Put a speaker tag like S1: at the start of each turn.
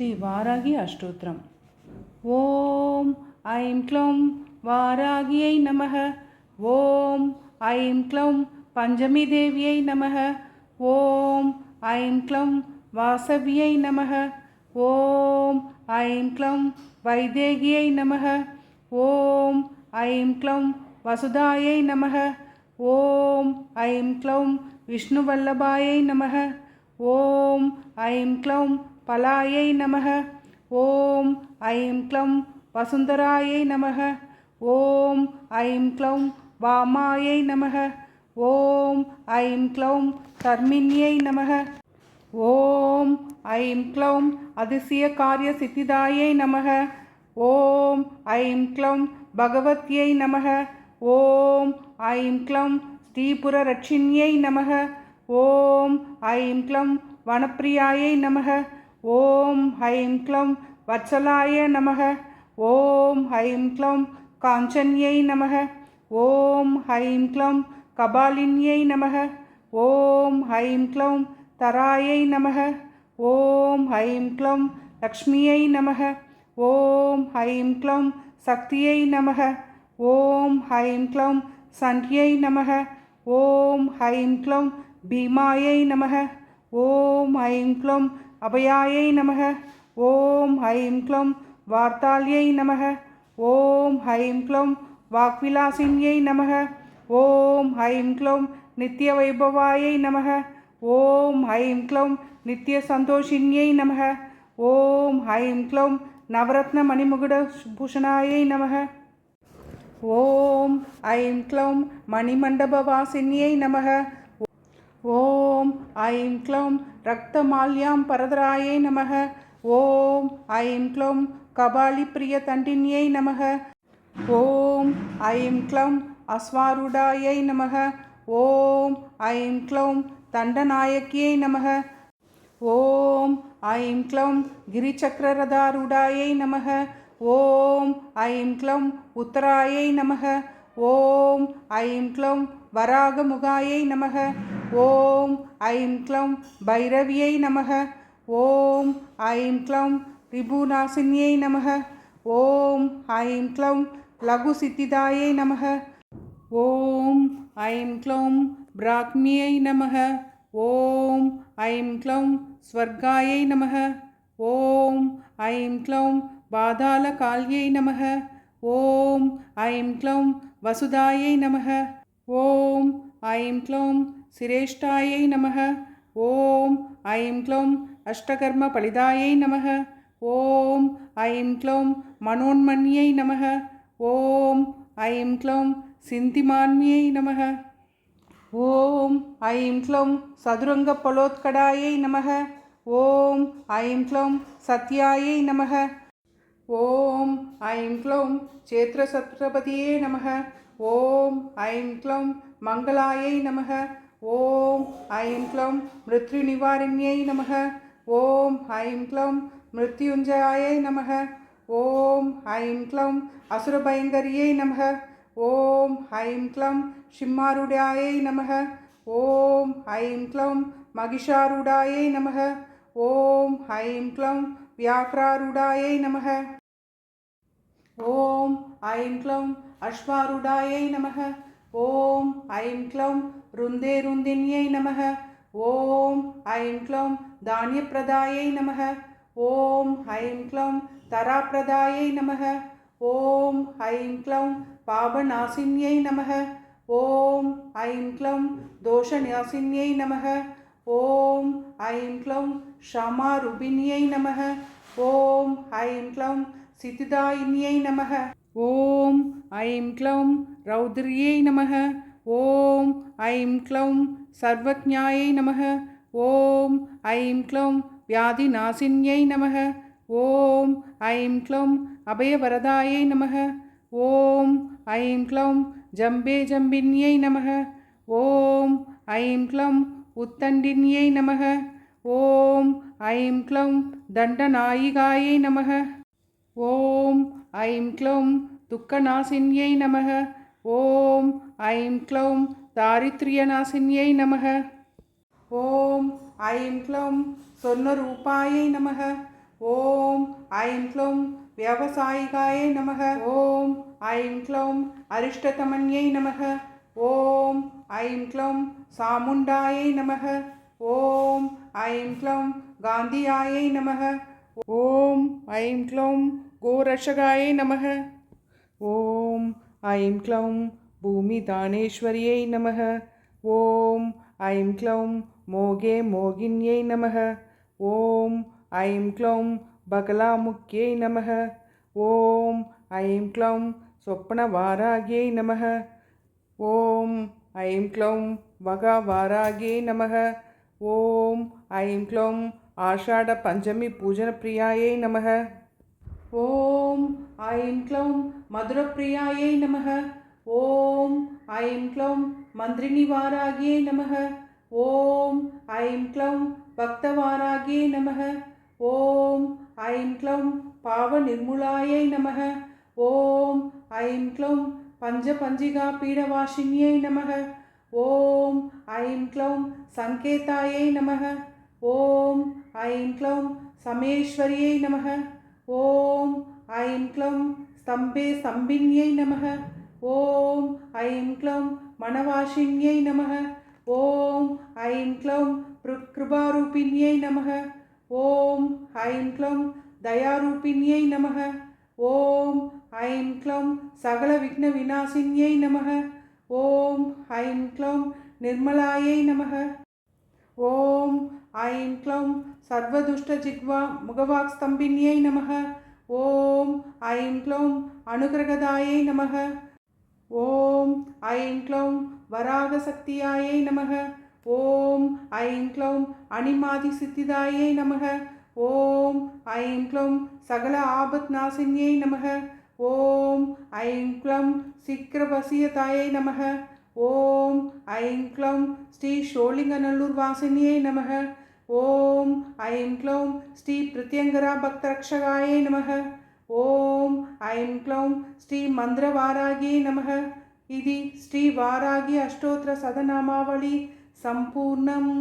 S1: ஸ்ரீ வாராகி அஷ்டோத்திரம். ஓம் ஐம் க்ளௌம் வாராகியை நமக. ஓம் ஐம் க்ளௌம் பஞ்சமி தேவியை நமக. ஓம் ஐம் க்ளௌம் வாசவியை நமக. ஓம் ஐம் க்ளௌம் வைதேகியை நமக. ஓம் ஐம் க்ளௌம் வசுதாயை நமக. ஓம் ஐம் க்ளௌம் விஷ்ணுவல்லபாயை நமக. ஓம் ஐம் க்ளௌம் பலாயை நமக. ஓம் ஐம் க்ளம் வசுந்தராயை நமக. ஓம் ஐம் க்ளௌம் வாமாயை நமக. ஓம் ஐம் க்ளௌம் தர்மின்யை நமக. ஓம் ஐம் க்ளௌம் அதிசய காரிய சித்திதாயை நமக. ஓம் ஐம் க்ளௌம் பகவத்யை நமக. ஓம் ஐம் க்ளௌம் ஸ்ரீபுர ரட்சிண்யை நமக. ஓம் ஐம் க்ளௌம் வனப்பிரியாயை நமக. ஓம் ஹைம் க்ளம் வச்சலாய நமக. ஓம் ஹைம் க்ளம் காஞ்சன்யை நமக. ஓம் ஹைம் க்ளம் கபாலின்யை நமக. ஓம் ஹைம் க்ளம் தராயை நமக. ஓம் ஹைம் க்ளம் லக்ஷ்மியை நமக. ஓம் ஹைம் க்ளம் சக்தியை நமக. ஓம் ஹைம் க்ளம் சண்டியை நமக. ஓம் ஹைம் க்ளம் பீமாயை நமக. ஓம் ஐம் க்ளம் அபயாயை நமக. ஓம் ஹைம் க்ளம் வார்த்தால்யை நமக. ஓம் ஹைம் க்ளம் வாக்விலாசின்யை நமக. ஓம் ஹைம் க்ளம் நித்திய வைபவாயை நமக. ஓம் ஹைம் க்ளம் நித்திய சந்தோஷின்யை நமக. ஓம் ஹைம் க்ளம் நவரத்ன மணிமுகுட பூஷணாயை நமக. ஓம் ஐம் க்ளௌம் மணிமண்டபவாசினியை நமக. ஓம் ஐம் க்ளௌம் ரக்தமால்யாம் பரதராயை நமக. ஓம் ஐம் க்ளௌம் கபாலி பிரிய தண்டின்யை நமக. ஓம் ஐம் க்ளௌம் அஸ்வாருடாயை நமக. ஓம் ஐம் க்ளௌம் தண்டநாயக்கியை நமக. ஓம் ஐம் க்ளௌம் கிரிச்சக்கரரதாருடாயை நமக. ஓம் ஐம் க்ளௌம் உத்தராயை நமக. ஓம் ஐம் க்ளௌம் வராகமுகாயை நமக. ஓம் ஐம் க்ளௌம் பைரவியை நமக. ஓம் ஐம் க்ளௌம் ரிபுநாசினியை நமக. ஓம் ஐம் க்ளௌம் லகு சித்திதாயை நமக. ஓம் ஐம் க்ளௌம் பிராக்மியை நமக. ஓம் ஐம் க்ளௌம் ஸ்வர்காயை நமக. ஓம் ஐம் க்ளௌம் பாதாள கால்யை நமக. ஓம் ஐம் க்ளௌம் வசுதாயை நமக. ஓம் ஐம் க்ளௌம் சிரேஷ்டாயை நமக. ஓம் ஐம் க்ளௌம் அஷ்டகர்ம பலிதாயை நமக. ஓம் ஐம் க்ளௌம் மனோன்மன்யை நமக. ஓம் ஐம் க்ளௌம் சிந்திமான்மியை நமக. ஓம் ஐம் க்ளௌம் சதுரங்க பலோத்கடாயை நமக. ஓம் ஐம் க்ளௌம் சத்யாயை நமக. ஓம் ஐம் க்ளௌம் சேத்ரசத்ரபதியே நமக. ஓம் ஐம் க்ளௌம் மங்களாயை நமக. ஓம் ஐம் க்ளௌம் மிருத்யு மிருத்யுநிவாரிண்யை நமக. ஓம் ஐம் க்ளௌம் மிருத்யுஞ்சயாயை நமக. ஓம் ஐம் க்ளௌம் அசுரபயங்கரியை நமக. ஓம் ஐம் க்ளௌம் சிம்மாருடாயை நமக. ஓம் ஐம் க்ளௌம் மகிஷாருடாயை நமக. ஓம் ஐம் க்ளௌம் வியாக்ராருடாயை நமக. ஓம் ஐம் க்ளௌம் அஸ்வாருடாயை நமக. ஓம் ஐம் க்ளௌம் ருந்தே ருந்தின்யை நமக. ஓம் ஐம் க்ளௌம் தானியப்பிரதாயை நமக. ஓம் ஐம் க்ளௌம் தராப்பிரதாயை நமக. ஓம் ஐம் க்ளௌம் பாபநாசின்யை நமக. ஓம் ஐம் க்ளௌம் தோஷநாசின்யை நமக. ஓம் ஐம் க்ளௌம் ஷமாருபின்யை நமக. ஓம் ஐம் க்ளௌம் சித்திதாயின்யை நமக. ஓம் ஐம் க்ளௌம் ரௌத்ரியை நமக. ஓம் ஐம் க்ளௌம் சர்வஜாயை நமக. ஓம் ஐம் க்ளௌம் வியாதிநாசின்யை நமக. ஓம் ஐம் க்ளௌம் அபயவரதாயை நமக. ஓம் ஐம் க்ளௌம் ஜம்பே ஜம்பின்யை நமக. ஓம் ஐம் க்ளௌம் உத்தண்டின்யை நமக. ஓம் ஐம் க்ளௌம் தண்டநாயிகாயை நமக. ஓம் ஐம் க்ளௌம் துக்கநாசின்யை நமக. ஓம் ஐம் க்ளௌம் தாரித்ரியநாசின்யை நமக. ஓம் ஐம் க்ளௌம் சொர்ணரூபாயை நமக. ஓம் ஐம் க்ளௌம் வியவசாயிகாயை நமக. ஓம் ஐம் க்ளௌம் அரிஷ்டதமன்யை நமக. ஓம் ஐம் க்ளௌம் சாமுண்டாயை நமக. ஓம் ஐம் க்ளௌம் காந்தியாயை நமக. ஓம் ஐம் க்ளௌம் கோரஷகாயை நமக ஓம் ஐம் க்ளௌம் பூமிதானேஸ்வரியை நமக ஓம் ஐம் க்ளௌம் மோகே மோகின்யை நமக ஓம் ஐம் க்ளௌம் பகலாமுக்கியை நமக ஓம் ஐம் க்ளௌம் சொப்பனவாராகியை நமக ஓம் ஐம் க்ளௌம் வகாவாராகியை நமக ஓம் ஐம் க்ளௌம் ஆஷாட பஞ்சமி பூஜன பிரியாயை நமக. ஓம் ஐம் க்ளௌம் மதுரப்பிரியாயை நமக. ஓம் ஐம் க்ளௌம் மந்திரினிவாராகியை நமக. ஓம் ஐம் க்ளௌம் பக்தவாராகியை நமக. ஓம் ஐம் க்ளௌம் பாவ பாவநிர்முலாயை நமக. ஓம் ஐம் க்ளௌம் பஞ்ச பஞ்சிகா பீடவாசின்யை நமக. ஓம் ஐம் க்ளௌம் சங்கேதாயை நமக. ஓம் ஐம் க்ளௌம் சமேஸ்வரியை நமக. ஓம் ஐம் க்ளௌம் ஸ்தம்பே ஸ்தம்பின்யை நமக. ஓம் ஐம் க்ளௌம் மணவாசின்யை நமக. ஓம் ஐம் க்ளௌம் கிருபாரூபிண்யை நமக. ஓம் ஐம் க்ளௌம் தயாரூபிண்யை நமக. ஓம் ஐம் க்ளௌம் சகல விக்ன விநாசின்யை நமக. ஓம் ஐம் க்ளௌம் நிர்மலாயை நமக. ஓம் ஐம் க்ளௌம் சர்வதுஷ்டஜிக்வா முகவாக் ஸ்தம்பின்யை நமக ஓம் ஐம் க்ளௌம் அனுகிரகதாயை நமக ஓம் ஐம் க்ளௌம் வராகசக்தியாயை நமக ஓம் ஐம் க்ளௌம் அனிமாதி சித்திதாயை நமக ஓம் ஐம் க்ளௌம் சகல ஆபத் நாசின்யை நமக ஓம் ஐம் க்ளௌம் சீக்கிரவசியதாயை நமக ஓம் ஐம் க்ளௌம் ஸ்ரீ ஷோலிங்கநல்லூர் வாசினியை நமக ஓம் ஐம் க்ளௌம் ஸ்ரீ பிரத்யங்கரா பக்தரக்ஷகாயே நமக. ஓம் ஐம் க்ளௌம் ஸ்ரீ மந்திரவாராகியே நமக. இது ஸ்ரீ வாராகி அஷ்டோத்திர சதநாமாவளி. சம்பூர்ணம்.